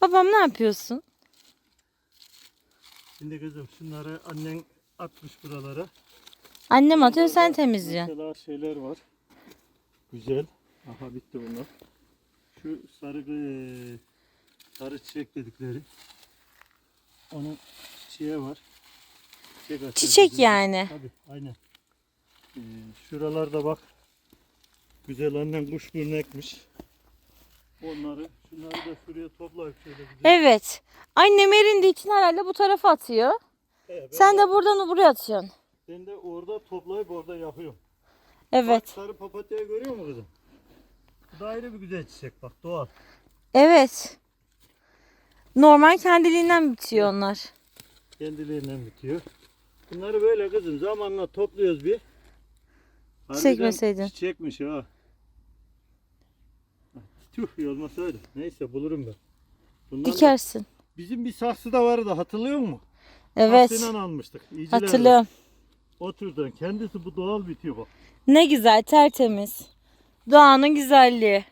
Babam ne yapıyorsun? Şimdi kızım şunları annen atmış buralara. Annem atıyor sen temizliyorsun. Mesela şeyler var. Güzel. Aha bitti bunlar. Şu sarı eee, sarı çiçek dedikleri. Onun çiçeği var. Çiçek, açar Çiçek bizim. yani. Tabii aynen. Ee, şuralarda bak. Güzel annen kuş burnu ekmiş. Onları, şunları da şuraya toplayıp şöyle. Evet. Annem erindiği için herhalde bu tarafa atıyor. Ben, Sen de buradan buraya atıyorsun. ben de orada toplayıp orada yapıyorum. Evet. Bak sarı papatyayı görüyor musun kızım? Bu da ayrı bir güzel çiçek bak doğal. Evet. Normal kendiliğinden bitiyor onlar. Kendiliğinden bitiyor. Bunları böyle kızım zamanla topluyoruz bir. Harbiden Çekmeseydin. Çiçekmiş ha. Tüh olmasa öyle. Neyse bulurum ben. Bundan da- Dikersin. bizim bir saksıda vardı hatırlıyor musun? Evet. Saksıyla almıştık. İyicilerle. Hatırlıyorum. O türden. Kendisi bu doğal bitiyor bak. Ne güzel tertemiz. Doğanın güzelliği.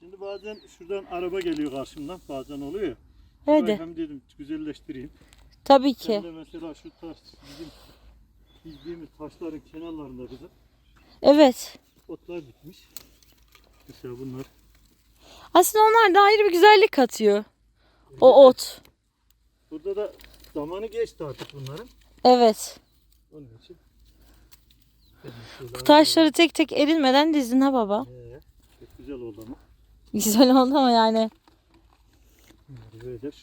Şimdi bazen şuradan araba geliyor karşımdan. Bazen oluyor ya. Hadi. Şurayı Hem dedim güzelleştireyim. Tabii Hem ki. de mesela şu taş bizim bildiğimiz taşların kenarlarında kızım. Evet. Otlar bitmiş. Mesela bunlar. Aslında onlar da ayrı bir güzellik katıyor. O ot. Burada da zamanı geçti artık bunların. Evet. Onun için. Bu taşları tek tek erilmeden dizdin ha baba. Ee, çok güzel oldu ama. Güzel oldu ama yani.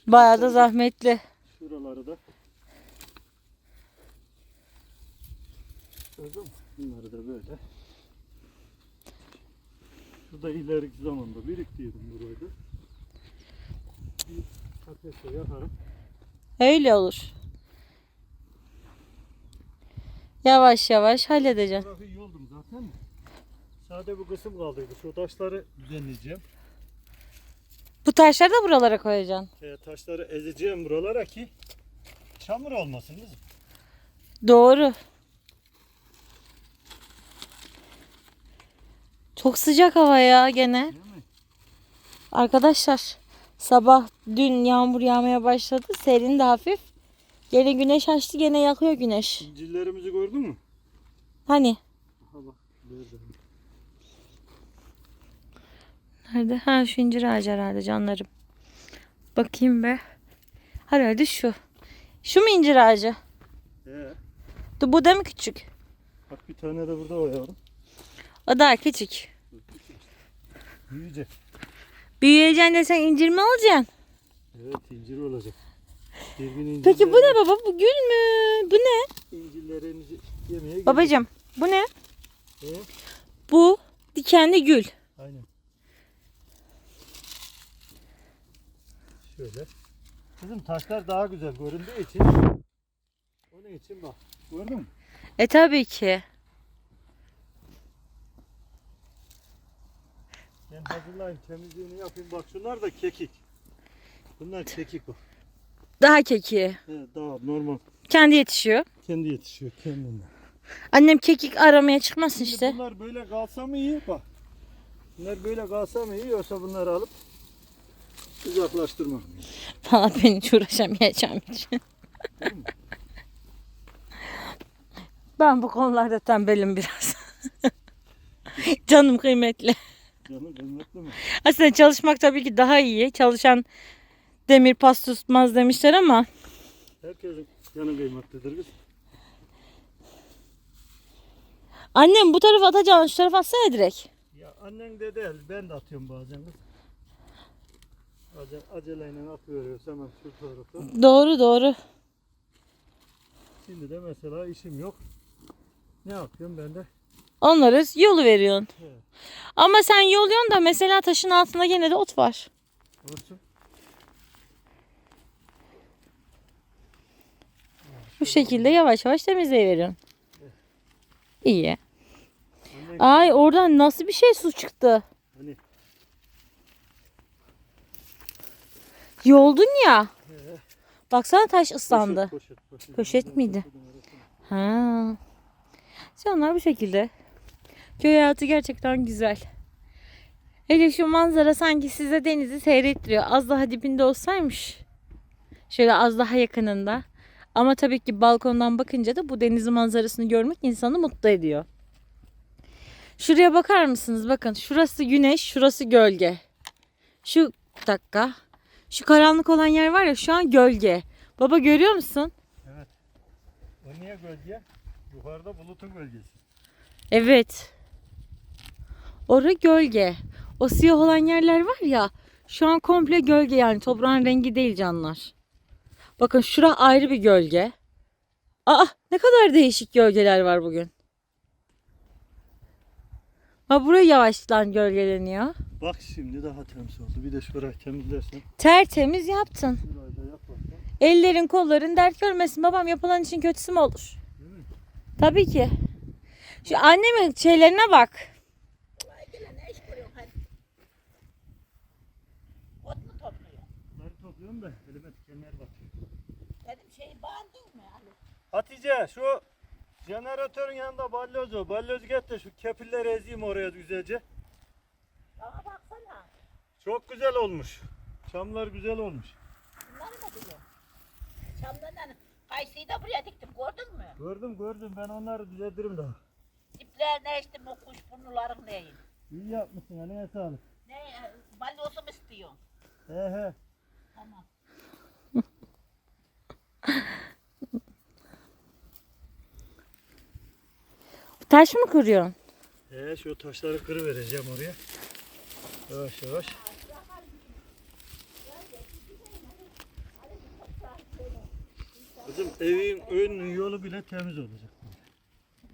Bayağı da zahmetli. Şuraları da. Bunları da böyle. Şurada ileriki zamanda biriktirdim burayı da. Bir ateşe yakarım. Öyle olur. Yavaş yavaş halledeceğim. Tarafı iyi oldum zaten. de. Sade bu kısım kaldıydı. Şu taşları düzenleyeceğim. Bu taşları da buralara koyacaksın. E, taşları ezeceğim buralara ki çamur olmasın kızım. Doğru. Çok sıcak hava ya gene. Arkadaşlar sabah dün yağmur yağmaya başladı. Serin de hafif. Gene güneş açtı gene yakıyor güneş. İncillerimizi gördün mü? Hani? Aha bak. Nerede? Ha şu incir ağacı herhalde canlarım. Bakayım be. Herhalde şu. Şu mu incir ağacı? Ee, Bu da mı küçük? bak bir tane de burada var yavrum. O daha küçük. Büyüyecek. Büyüyeceksin de sen incir mi alacaksın? Evet incir olacak. Bir gün incirler, Peki bu ne baba? Bu gül mü? Bu ne? İncirlerimizi yemeye geldik. Babacım bu ne? Ee, Bu dikenli gül. aynen. Şöyle. Bizim taşlar daha güzel göründüğü için onun için bak. Gördün mü? E tabii ki. Ben hazırlayayım temizliğini yapayım. Bak şunlar da kekik. Bunlar kekik bak. Daha keki. Evet, daha normal. Kendi yetişiyor. Kendi yetişiyor kendinden. Annem kekik aramaya çıkmasın Şimdi işte. bunlar böyle kalsa mı iyi bak. Bunlar böyle kalsa mı iyi yoksa bunları alıp uzaklaştırmak mı? Valla ben hiç uğraşamayacağım için. ben bu konularda tembelim biraz. Canım kıymetli. Canım kıymetli mi? Aslında çalışmak tabii ki daha iyi. Çalışan demir pas tutmaz demişler ama Herkesin canı kıymetlidir kız. annem bu tarafa atacağını şu tarafa atsana direkt. Ya annen de değil ben de atıyorum bazen kız. Bazen aceleyle atıyoruz hemen şu tarafa. Doğru doğru. Şimdi de mesela işim yok. Ne yapıyorum ben de? Onları yolu veriyorsun. Evet. Ama sen yoluyorsun da mesela taşın altında gene de ot var. Olsun. Bu şekilde yavaş yavaş temizleyiveriyorsun. İyi. Annen Ay oradan nasıl bir şey su çıktı? hani Yoldun ya. Baksana taş ıslandı. Poşet, poşet, poşet. Poşet miydi? Ha. İşte onlar bu şekilde. Köy hayatı gerçekten güzel. Hele şu manzara sanki size denizi seyrettiriyor. Az daha dibinde olsaymış. Şöyle az daha yakınında. Ama tabii ki balkondan bakınca da bu deniz manzarasını görmek insanı mutlu ediyor. Şuraya bakar mısınız? Bakın şurası güneş, şurası gölge. Şu dakika. Şu karanlık olan yer var ya şu an gölge. Baba görüyor musun? Evet. O niye gölge? Yukarıda bulutun gölgesi. Evet. Orası gölge. O siyah olan yerler var ya şu an komple gölge yani toprağın rengi değil canlar. Bakın şura ayrı bir gölge. Aa ne kadar değişik gölgeler var bugün. Ha buraya yavaştan gölgeleniyor. Bak şimdi daha temiz oldu. Bir de şurayı temizlersen. Tertemiz yaptın. Şurayı da yap bakayım. Ellerin kolların dert görmesin babam yapılan için kötüsü mü olur? Değil mi? Tabii ki. Şu annemin şeylerine bak. Ot mu topluyor? Bunları topluyorum da elime dikenler batıyor. Dedim şey bağırdın mı Ali? Hatice şu jeneratörün yanında balyoz o. Balyoz get de şu kepilleri ezeyim oraya güzelce. Bana baksana. Çok güzel olmuş. Çamlar güzel olmuş. Bunları mı diyor? Çamdan hani kayısıyı da buraya diktim gördün mü? Gördüm gördüm ben onları düzeltirim daha. Diplerine içtim o kuş burnuların neyin? İyi yapmışsın anneye sağlık. Ne e, balyozu mu istiyorsun? He he. Tamam. Taş mı kırıyorsun? He şu taşları kırıvereceğim oraya. Yavaş yavaş. Kızım evin ön yolu bile temiz olacak.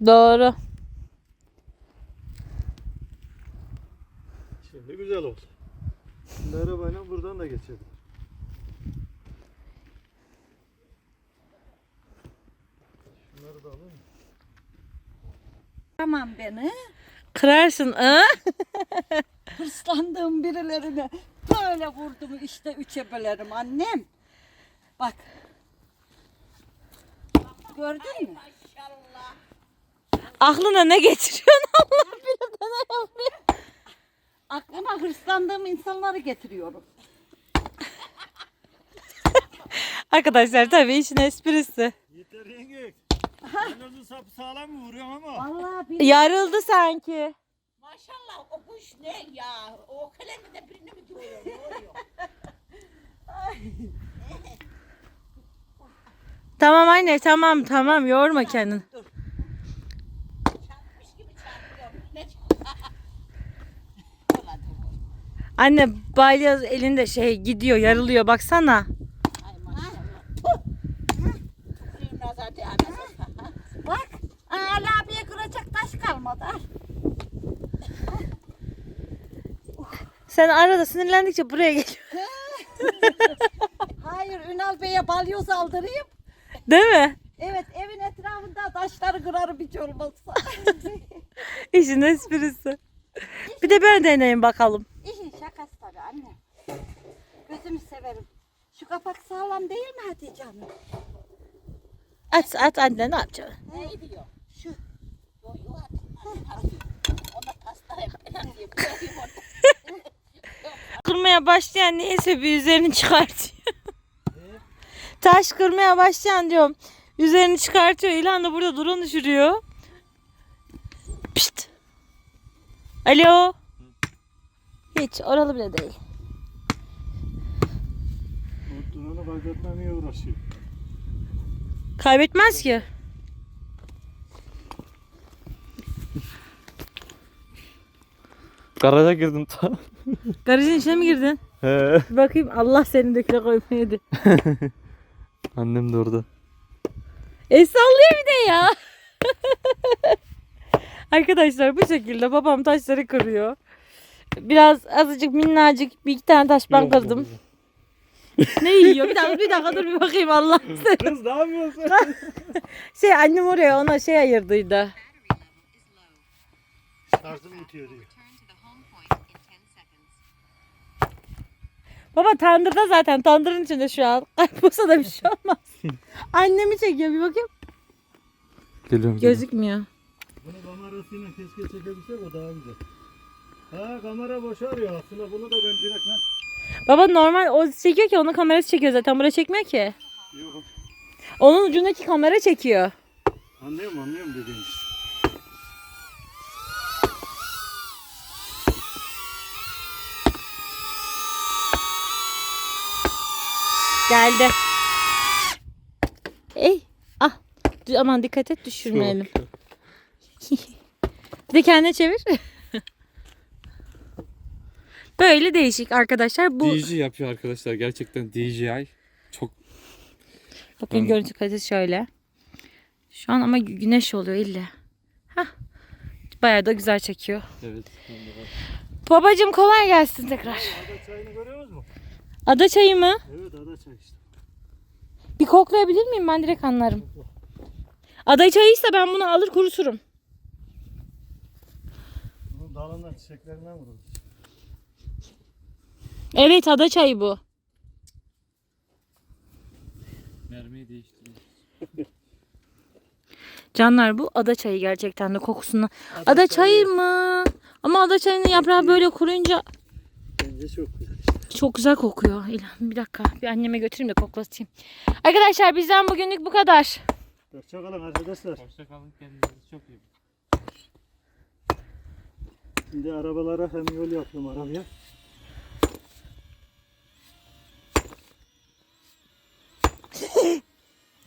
Doğru. Şimdi güzel oldu. Şimdi arabayla buradan da geçelim. Şunları da alalım. Tamam beni. Kırarsın. ı? Hırslandığım birilerine böyle vurdum işte üçe bölerim annem. Bak. Gördün mü? Aklına ne getiriyorsun Allah bilir de ne yapıyor. Aklıma hırslandığım insanları getiriyorum. Arkadaşlar tabii işin esprisi. Yeter yenge. Balyozu sapı sağlam mı vuruyorum ama? Vallahi bir Yarıldı sanki. Maşallah o kuş ne ya? O kalemi de birini mi diyor? Ne oluyor? Tamam anne tamam tamam yorma kendini. Çarpmış gibi çarpıyor. Ne Ulan dur. Anne balyoz elinde şey gidiyor yarılıyor baksana. Ay maşallah. Tükürüğün nazar değmesin. bak. Aa, Ali abiye kıracak taş kalmadı. Al. Sen arada sinirlendikçe buraya geliyor. Hayır Ünal Bey'e balyoz aldırayım. Değil mi? Evet evin etrafında taşları kırarım hiç olmazsa. İşin esprisi. Bir de ben deneyim bakalım. İşin şakası tabii anne. Gözümü severim. Şu kapak sağlam değil mi Hatice Hanım? At at anne ne yapacaksın? Ne diyor? Şu. Yo yo hadi. Ona pasta yap. Ben diye koyayım orada. Kırmaya başlayan neyse bir üzerini çıkartıyor. Taş kırmaya başlayan diyorum. Üzerini çıkartıyor. İlhan da burada drone düşürüyor. Pişt. Alo. Hiç oralı bile değil. O duranı kaybetmemeye uğraşıyor. Kaybetmez ki. Garaja girdim ta. Garajın içine mi girdin? He. Bir bakayım Allah seni döküle koymaydı. Annem de orada. E sallıyor bir de ya. Arkadaşlar bu şekilde babam taşları kırıyor. Biraz azıcık minnacık bir iki tane taş ben kırdım. ne yiyor? Bir dakika, bir dakika dur bir bakayım Allah seni. Kız ne yapıyorsun? Şey annem oraya ona şey ayırdıydı. Şarjım bitiyor diyor. Baba tandırda zaten tandırın içinde şu an. Kaybolsa da bir şey olmaz. Annemi çekiyor bir bakayım. Geliyorum. Gözükmüyor. Bunu kamerasıyla keşke çekebilsek o daha güzel. Ha kamera boşarıyor aslında bunu da ben direkt lan. Baba normal o çekiyor ki onun kamerası çekiyor zaten. Buraya çekmiyor ki. Yok. Onun ucundaki kamera çekiyor. Anlıyorum anlıyorum dediğin. Geldi. Ey. Ah. Aman dikkat et düşürmeyelim. Bir de kendine çevir. Böyle değişik arkadaşlar. Bu DJ yapıyor arkadaşlar. Gerçekten DJI. Çok bakın Ben- görüntü kalitesi şöyle. Şu an ama gü- güneş oluyor illa. Hah. Bayağı da güzel çekiyor. evet. Babacım kolay gelsin tekrar. Ada? Ada çayı mı? Evet ada çay işte. Bir koklayabilir miyim? Ben direkt anlarım. Ada çayıysa ben bunu alır kuruturum. Bunun dalından çiçeklerinden vurulur. Evet ada çayı bu. Mermiyi değiştiriyor. Canlar bu ada çayı gerçekten de kokusunu. Ada, çayı mı? Ama ada çayının yaprağı böyle kuruyunca Bence çok güzel. Çok güzel kokuyor. İlhan bir dakika bir anneme götüreyim de koklatayım. Arkadaşlar bizden bugünlük bu kadar. Hoşçakalın arkadaşlar. Hoşçakalın. Kendinize çok iyi Şimdi arabalara hem yol yaptım arabaya.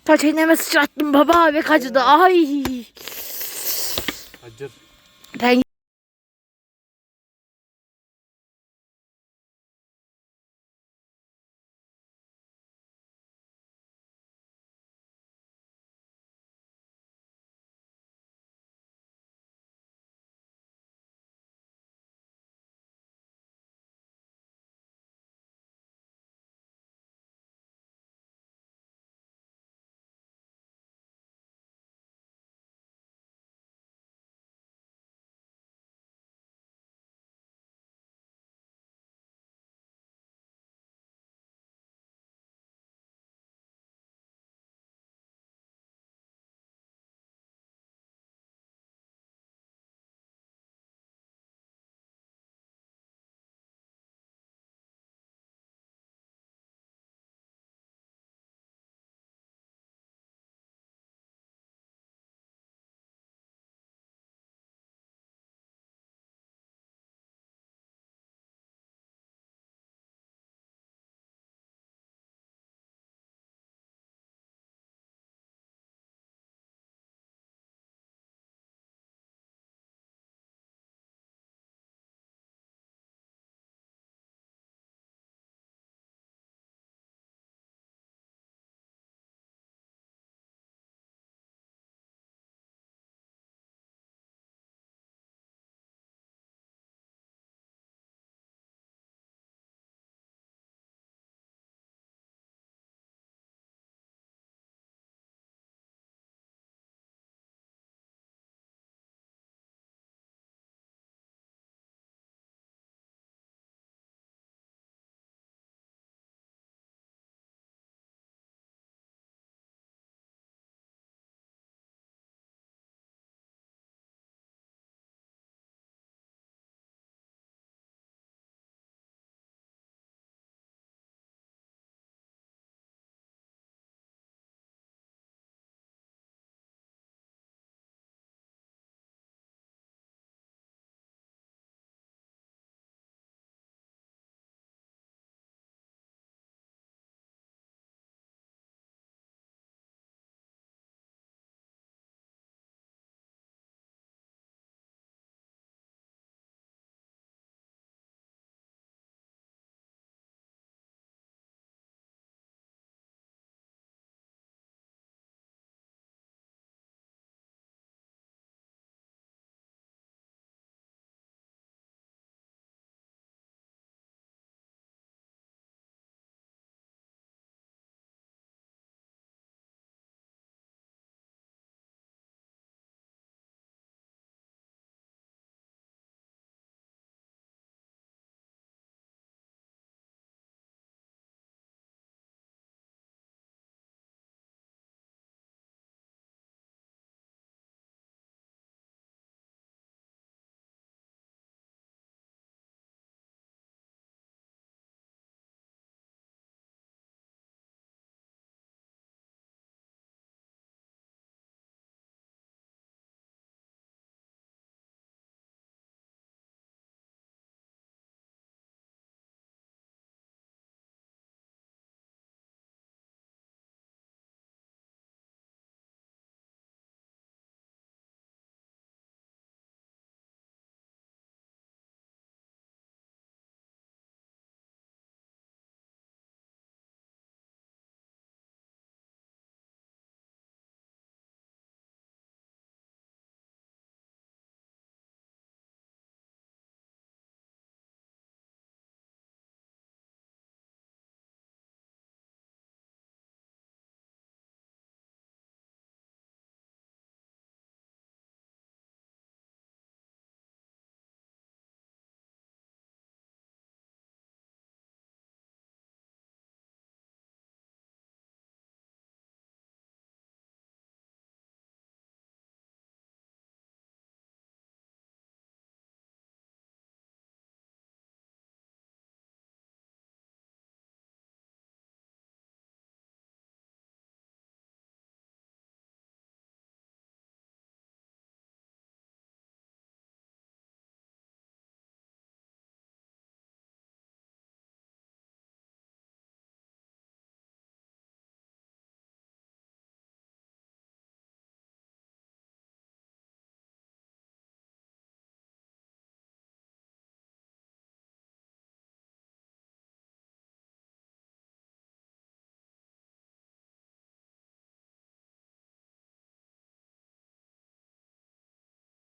Taç elime sıçrattım baba ve kaçtı. Ay. Hacer. Ben